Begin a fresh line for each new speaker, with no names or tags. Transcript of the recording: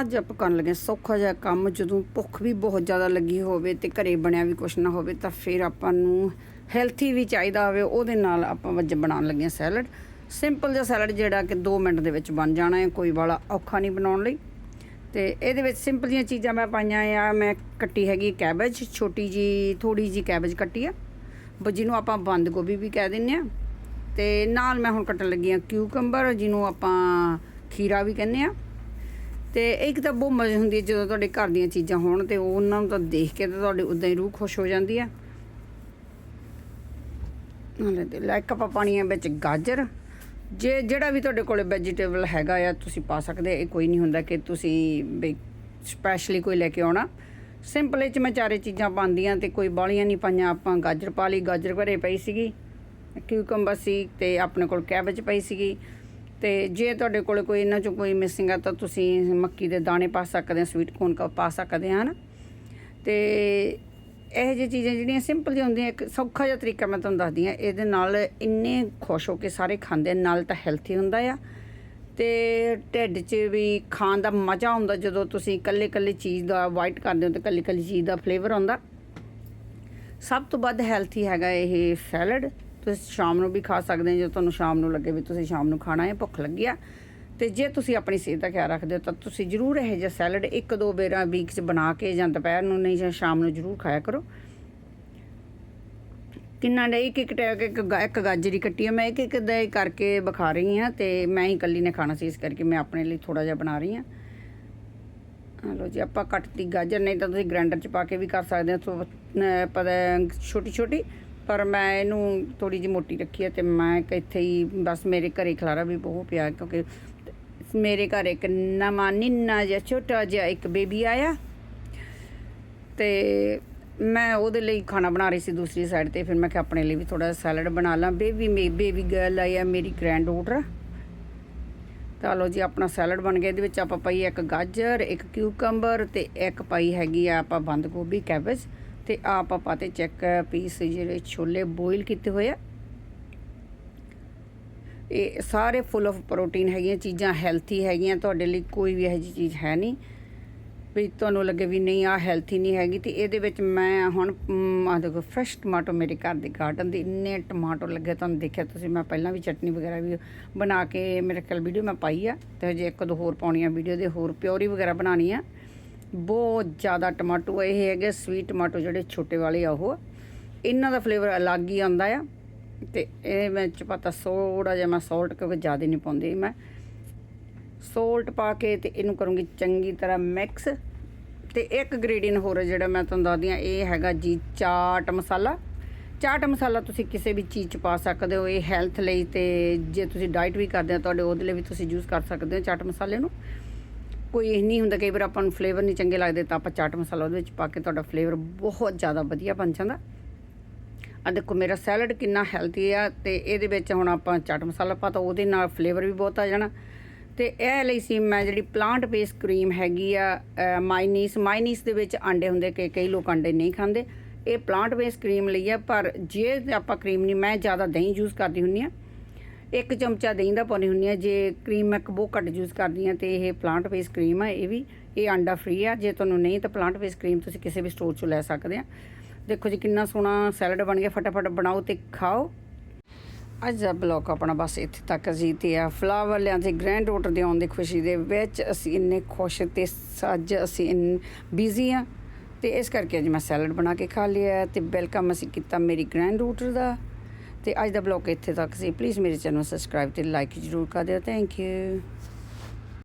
ਅੱਜ ਆਪਾਂ ਕਰਨ ਲੱਗੇ ਸੌਖਾ ਜਿਹਾ ਕੰਮ। ਜਦੋਂ ਭੁੱਖ ਵੀ ਬਹੁਤ ਜ਼ਿਆਦਾ ਲੱਗੀ ਹੋਵੇ ਤੇ ਘਰੇ ਬਣਿਆ ਵੀ ਕੁਛ ਨਾ ਹੋਵੇ ਤਾਂ ਫਿਰ ਆਪਾਂ ਨੂੰ ਹੈਲਥੀ ਵੀ ਚਾਹੀਦਾ ਹੋਵੇ, ਉਹਦੇ ਨਾਲ ਆਪਾਂ ਅੱਜ ਬਣਾਉਣ ਲੱਗੇ ਸੈਲਡ ਸਿੰਪਲ ਜਿਹਾ ਸੈਲਡ ਜਿਹੜਾ ਕਿ 2 ਮਿੰਟ ਦੇ ਵਿੱਚ ਬਣ ਜਾਣਾ ਹੈ, ਕੋਈ ਵਾਲਾ ਔਖਾ ਨਹੀਂ ਬਣਾਉਣ ਲਈ। ਤੇ ਇਹਦੇ ਵਿੱਚ ਸਿੰਪਲ ਜਿਹੀਆਂ ਚੀਜ਼ਾਂ ਮੈਂ ਪਾਈਆਂ ਆ, ਮੈਂ ਕੱਟੀ ਹੈਗੀ ਕੈਬੇਜ ਛੋਟੀ ਜੀ ਥੋੜੀ ਜੀ ਕੈਬੇਜ ਕੱਟੀ ਆ। ਬ ਜਿਹਨੂੰ ਆਪਾਂ ਬੰਦ ਗੋਭੀ ਵੀ ਕਹਿ ਦਿੰਨੇ ਆ ਤੇ ਨਾਲ ਮੈਂ ਹੁਣ ਕੱਟਣ ਲੱਗੀ ਆ ਕਿਊਕੰਬਰ ਜਿਹਨੂੰ ਆਪਾਂ ਖੀਰਾ ਵੀ ਕਹਿੰਦੇ ਆ ਤੇ ਇੱਕ ਤਾਂ ਬਹੁਤ ਮਜ਼ੇ ਹੁੰਦੀ ਹੈ ਜਦੋਂ ਤੁਹਾਡੇ ਘਰ ਦੀਆਂ ਚੀਜ਼ਾਂ ਹੋਣ ਤੇ ਉਹ ਉਹਨਾਂ ਨੂੰ ਤਾਂ ਦੇਖ ਕੇ ਤਾਂ ਤੁਹਾਡੀ ਉਦਾਂ ਹੀ ਰੂਹ ਖੁਸ਼ ਹੋ ਜਾਂਦੀ ਆ। ਨਾਲੇ ਤੇ ਲਾਈਕ ਆਪਾਂ ਪਾਣੀ ਹੈ ਵਿੱਚ ਗਾਜਰ, ਜੇ ਜਿਹੜਾ ਵੀ ਤੁਹਾਡੇ ਕੋਲੇ ਵੈਜੀਟੇਬਲ ਹੈਗਾ ਆ, ਤੁਸੀਂ ਪਾ ਸਕਦੇ ਇਹ ਕੋਈ ਨਹੀਂ ਹੁੰਦਾ ਕਿ ਤੁਸੀਂ ਵੀ ਸਪੈਸ਼ਲੀ ਕੋਈ ਲੈ ਕੇ ਆਉਣਾ। ਸਿੰਪਲ ਚ ਮੈਂ ਚਾਰੇ ਚੀਜ਼ਾਂ ਪਾਉਂਦੀਆਂ ਤੇ ਕੋਈ ਬਾਲੀਆਂ ਨਹੀਂ ਪਾਈਆਂ। ਆਪਾਂ ਗਾਜਰ ਪਾ ਲਈ, ਗਾਜਰ ਘਰੇ ਪਈ ਸੀਗੀ। ਕਿਊਕੰਬਰ ਸੀ ਤੇ ਆਪਣੇ ਕੋਲ ਕੈਬੇਜ ਪਈ ਸੀਗੀ। ਤੇ ਜੇ ਤੁਹਾਡੇ ਕੋਲ ਕੋਈ ਇਹਨਾਂ ਚੋਂ ਕੋਈ ਮਿਸਿੰਗ ਆ ਤਾਂ ਤੁਸੀਂ ਮੱਕੀ ਦੇ ਦਾਣੇ ਪਾ ਸਕਦੇ ਆ ਸਵੀਟ ਕੋਰਨ ਕਾ ਪਾ ਸਕਦੇ ਆ, ਹਨਾ? ਤੇ ਇਹ ਜਿਹੀ ਚੀਜ਼ਾਂ ਜਿਹੜੀਆਂ ਸਿੰਪਲ ਜਿਹੀਆਂ ਹੁੰਦੀਆਂ, ਇੱਕ ਸੌਖਾ ਜਿਹਾ ਤਰੀਕਾ ਮੈਂ ਤੁਹਾਨੂੰ ਦੱਸਦੀ ਆ ਇਹਦੇ ਨਾਲ ਇੰਨੇ ਖੁਸ਼ ਹੋ ਕੇ ਸਾਰੇ ਖਾਂਦੇ ਨਾਲ ਤਾਂ ਹੈਲਥੀ ਹੁੰਦਾ ਆ। ਤੇ ਢਿੱਡ 'ਚ ਵੀ ਖਾਣ ਦਾ ਮਜ਼ਾ ਆਉਂਦਾ, ਜਦੋਂ ਤੁਸੀਂ ਇਕੱਲੇ ਇਕੱਲੇ ਚੀਜ਼ ਦਾ ਵਾਈਟ ਕਰਦੇ ਹੋ ਤੇ ਇਕੱਲੀ ਇਕੱਲੀ ਚੀਜ਼ ਦਾ ਫਲੇਵਰ ਆਉਂਦਾ। ਸਭ ਤੋਂ ਵੱਧ ਹੈਲਥੀ ਹੈਗਾ ਇਹ ਸੈਲਡ ਤੁਸੀਂ ਸ਼ਾਮ ਨੂੰ ਵੀ ਖਾ ਸਕਦੇ ਹੋ ਜੇ ਤੁਹਾਨੂੰ ਸ਼ਾਮ ਨੂੰ ਲੱਗੇ ਵੀ ਤੁਸੀਂ ਸ਼ਾਮ ਨੂੰ ਖਾਣਾ ਹੈ ਭੁੱਖ ਲੱਗੀ ਆ। ਤੇ ਜੇ ਤੁਸੀਂ ਆਪਣੀ ਸਿਹਤ ਦਾ ਖਿਆਲ ਰੱਖਦੇ ਹੋ ਤਾਂ ਤੁਸੀਂ ਜ਼ਰੂਰ ਇਹ ਜਿਹਾ ਸੈਲਡ ਇੱਕ ਦੋ ਬੇਰਾਂ ਵੀਕ 'ਚ ਬਣਾ ਕੇ ਜਾਂ ਦੁਪਹਿਰ ਨੂੰ ਨਹੀਂ ਜਾਂ ਸ਼ਾਮ ਨੂੰ ਜ਼ਰੂਰ ਖਾਇਆ ਕਰੋ। ਕਿੰਨਾ ਨੇ ਇੱਕ ਇੱਕ ਟੈਕ ਇੱਕ ਗਾ- ਇੱਕ ਗਾਜਰੀ ਕੱਟੀ ਆ। ਮੈਂ ਇੱਕ ਇੱਕ ਦਾ ਕਰਕੇ ਵਿਖਾ ਰਹੀ ਹਾਂ ਤੇ ਮੈਂ ਹੀ ਇਕੱਲੀ ਨੇ ਖਾਣਾ ਸੀ ਇਸ ਕਰਕੇ ਮੈਂ ਆਪਣੇ ਲਈ ਥੋੜਾ ਜਿਹਾ ਬਣਾ ਰਹੀ ਹਾਂ। ਹਲੋ ਜੀ ਆਪਾਂ ਕੱਟਤੀ ਗਾਜਰ ਨਹੀਂ ਤਾਂ ਤੁਸੀਂ ਗ੍ਰਾਈਂਡਰ 'ਚ ਪਾ ਕੇ ਵੀ ਕਰ ਸਕਦੇ ਹੋ। ਸੋ, ਅਹ, ਪਤਾ ਛੋਟੀ ਛੋਟੀ ਪਰ ਮੈਂ ਇਹਨੂੰ ਥੋੜੀ ਜਿਹੀ ਮੋਟੀ ਰੱਖੀ ਹੈ ਤੇ ਮੈਂ ਕਿ ਇੱਥੇ ਹੀ ਬਸ ਮੇਰੇ ਘਰੇ ਖਲਾਰਾ ਵੀ ਬਹੁਤ ਪਿਆ ਕਿਉਂਕਿ ਮੇਰੇ ਘਰ ਇੱਕ ਨਵਾਂ ਨਿੰਨਾ ਜਿਹਾ, ਛੋਟਾ ਜਿਹਾ ਇੱਕ ਬੇਬੀ ਆਇਆ ਤੇ ਮੈਂ ਉਹਦੇ ਲਈ ਖਾਣਾ ਬਣਾ ਰਹੀ ਸੀ ਦੂਸਰੀ ਸਾਈਡ ਤੇ, ਫਿਰ ਮੈਂ ਕਿਹਾ ਆਪਣੇ ਲਈ ਵੀ ਥੋੜਾ ਸੈਲਡ ਬਣਾ ਲਾਂ। ਬੇਬੀ ਮੇ, ਬੇਬੀ ਗਰਲ ਆਈ ਆ ਮੇਰੀ ਗ੍ਰੈਂਡ ਡਾਟਰ ਤਾਂ ਲਓ ਜੀ, ਆਪਣਾ ਸੈਲਡ ਬਣ ਗਿਆ। ਇਹਦੇ ਵਿੱਚ ਆਪਾਂ ਪਾਈ ਇੱਕ ਗਾਜਰ, ਇੱਕ ਕਿਊਕੰਬਰ ਤੇ ਇੱਕ ਪਾਈ ਹੈਗੀ ਆ ਆਪਾਂ ਬੰਦ ਗੋਭੀ ਕੈਬੇਜ ਤੇ ਆਹ ਆਪਾਂ 'ਤੇ ਚੈੱਕ ਪੀਸ ਜਿਹੜੇ ਛੋਲੇ ਬੋਇਲ ਕੀਤੇ ਹੋਏ ਆ। ਇਹ ਸਾਰੇ ਫੁੱਲ ਆਫ ਪ੍ਰੋਟੀਨ ਹੈਗੀਆਂ, ਚੀਜ਼ਾਂ ਹੈਲਥੀ ਹੈਗੀਆਂ, ਤੁਹਾਡੇ ਲਈ ਕੋਈ ਵੀ ਇਹੋ ਜਿਹੀ ਚੀਜ਼ ਹੈ ਨਹੀਂ। ਵੀ ਤੁਹਾਨੂੰ ਲੱਗੇ ਵੀ ਨਹੀਂ ਆ ਹੈਲਥੀ ਨਹੀਂ ਹੈਗੀ ਤੇ ਇਹਦੇ ਵਿੱਚ ਮੈਂ ਹੁਣ ਆ ਦੇਖੋ ਫਰੈਸ਼ ਟਮਾਟੋ ਮੇਰੇ ਘਰ ਦੇ ਗਾਰਡਨ ਦੇ ਇੰਨੇ ਟਮਾਟੋ ਲੱਗੇ, ਤੁਹਾਨੂੰ ਦੇਖਿਆ ਤੁਸੀਂ, ਮੈਂ ਪਹਿਲਾਂ ਵੀ ਚਟਨੀ ਵਗੈਰਾ ਵੀ ਬਣਾ ਕੇ ਮੇਰੇ ਕੋਲ ਵੀਡੀਓ ਮੈਂ ਪਾਈ ਆ, ਤੇ ਹਜੇ ਇੱਕ ਦੋ ਹੋਰ ਪਾਉਣੀਆਂ, ਵੀਡੀਓ ਦੇ ਹੋਰ ਪਿਓਰੀ ਵਗੈਰਾ ਬਣਾਉਣੀ ਆ। ਬਹੁਤ ਜ਼ਿਆਦਾ ਟਮਾਟੋ, ਇਹ ਹੈਗੇ ਸਵੀਟ ਟਮਾਟੋ ਜਿਹੜੇ ਛੋਟੇ ਵਾਲੇ ਆ ਉਹ। ਇਹਨਾਂ ਦਾ ਫਲੇਵਰ ਅਲੱਗ ਹੀ ਆਉਂਦਾ ਆ। ਤੇ ਇਹ ਵਿੱਚ ਪਤਾ ਥੋੜਾ ਜਿਹਾ, ਮੈਂ ਸਾਲਟ ਕਿਉਂਕਿ ਜ਼ਿਆਦਾ ਨਹੀਂ ਪਾਉਂਦੀ। ਮੈਂ ਸੋਲਟ ਪਾ ਕੇ ਤੇ ਇਹਨੂੰ ਕਰੂੰਗੀ ਚੰਗੀ ਤਰ੍ਹਾਂ ਮਿਕਸ ਤੇ ਇੱਕ ਗ੍ਰੇਡੀਅੰਟ ਹੋਰ ਜਿਹੜਾ ਮੈਂ ਤੁਹਾਨੂੰ ਦੱਸਦੀ ਆ ਇਹ ਹੈਗਾ ਜੀ ਚਾਟ ਮਸਾਲਾ। ਚਾਟ ਮਸਾਲਾ ਤੁਸੀਂ ਕਿਸੇ ਵੀ ਚੀਜ਼ ਚ ਪਾ ਸਕਦੇ ਹੋ, ਇਹ ਹੈਲਥ ਲਈ ਤੇ ਜੇ ਤੁਸੀਂ ਡਾਈਟ ਵੀ ਕਰਦੇ ਹੋ, ਤੁਹਾਡੇ ਉਹਦੇ ਲਈ ਵੀ ਤੁਸੀਂ ਯੂਜ਼ ਕਰ ਸਕਦੇ ਹੋ ਚਾਟ ਮਸਾਲੇ ਨੂੰ। ਕੋਈ ਇਹ ਨਹੀਂ ਹੁੰਦਾ, ਕਈ ਵਾਰ ਆਪਾਂ ਨੂੰ ਫਲੇਵਰ ਨਹੀਂ ਚੰਗੇ ਲੱਗਦੇ, ਤਾਂ ਆਪਾਂ ਚਾਟ ਮਸਾਲਾ ਉਹਦੇ ਵਿੱਚ ਪਾ ਕੇ ਤੁਹਾਡਾ ਫਲੇਵਰ ਬਹੁਤ ਜ਼ਿਆਦਾ ਵਧੀਆ ਬਣ ਜਾਂਦਾ। ਆ ਦੇਖੋ, ਮੇਰਾ ਸੈਲਡ ਕਿੰਨਾ ਹੈਲਦੀ ਆ, ਤੇ ਇਹਦੇ ਵਿੱਚ ਹੁਣ ਆਪਾਂ ਚਾਟ ਮਸਾਲਾ ਪਾਤਾ, ਉਹਦੇ ਨਾਲ ਫਲੇਵਰ ਵੀ ਬਹੁਤ ਆ ਜਾਣਾ। ਤੇ ਇਹ ਲਈ ਸੀ ਮੈਂ ਜਿਹੜੀ ਪਲਾਂਟ ਬੇਸ ਕਰੀਮ ਹੈਗੀ ਆ ਮਾਈਨੀਸ ਮਾਈਨੀਸ ਦੇ ਵਿੱਚ ਆਂਡੇ ਹੁੰਦੇ ਕਿ ਕਈ ਲੋਕ ਆਂਡੇ ਨਹੀਂ ਖਾਂਦੇ। ਇਹ ਪਲਾਂਟ ਬੇਸ ਕਰੀਮ ਲਈ ਆ, ਪਰ ਜੇ ਆਪਾਂ ਕਰੀਮ ਨਹੀਂ, ਮੈਂ ਜ਼ਿਆਦਾ ਦਹੀਂ ਯੂਜ਼ ਕਰਦੀ ਹੁੰਨੀ ਆ ਇੱਕ ਚਮਚਾ ਦਹੀਂ ਦਾ ਪਾਉਣੀ ਹੁੰਦੀ ਆ, ਜੇ ਕਰੀਮ ਮੈਂ ਬਹੁਤ ਘੱਟ ਯੂਜ਼ ਕਰਦੀ ਆ ਤੇ ਇਹ ਪਲਾਂਟ ਬੇਸ ਕਰੀਮ ਆ, ਇਹ ਵੀ, ਇਹ ਆਂਡਾ ਫ੍ਰੀ ਆ, ਜੇ ਤੁਹਾਨੂੰ ਨਹੀਂ ਤਾਂ ਪਲਾਂਟ ਬੇਸ ਕਰੀਮ ਤੁਸੀਂ ਕਿਸੇ ਵੀ ਸਟੋਰ ਚੋਂ ਲੈ ਸਕਦੇ ਆ। ਦੇਖੋ ਜੀ ਕਿੰਨਾ ਸੋਹਣਾ ਸੈਲਡ ਬਣ ਗਿਆ, ਫਟਾਫਟ ਬਣਾਓ ਤੇ ਖਾਓ। ਅੱਜ ਦਾ ਬਲੌਗ ਆਪਣਾ ਬਸ ਇੱਥੇ ਤੱਕ ਜੀ ਤੇ ਆ। ਫਲਾਵਰ ਲਿਆਂ ਤੇ ਗ੍ਰੈਂਡ ਡਾਟਰ ਦੇ ਆਉਣ ਦੀ ਖੁਸ਼ੀ ਦੇ ਵਿੱਚ ਅਸੀਂ ਇੰਨੇ ਖੁਸ਼ ਤੇ ਅੱਜ ਅਸੀਂ ਇਨ ਬਿਜ਼ੀ ਆ। ਤੇ ਇਸ ਕਰਕੇ ਅੱਜ ਮੈਂ ਸੈਲਡ ਬਣਾ ਕੇ ਖਾ ਲਿਆ ਤੇ ਵੈਲਕਮ ਅਸੀਂ ਕੀਤਾ ਮੇਰੀ ਗ੍ਰੈਂਡ ਡਾਟਰ ਦਾ। ਤੇ ਅੱਜ ਦਾ ਬਲੌਗ ਇੱਥੇ ਤੱਕ ਸੀ। ਪਲੀਜ਼ ਮੇਰੇ ਚੈਨਲ ਸਬਸਕ੍ਰਾਈਬ ਤੇ ਲਾਈਕ ਜ਼ਰੂਰ ਕਰ ਦਿਓ। Thank you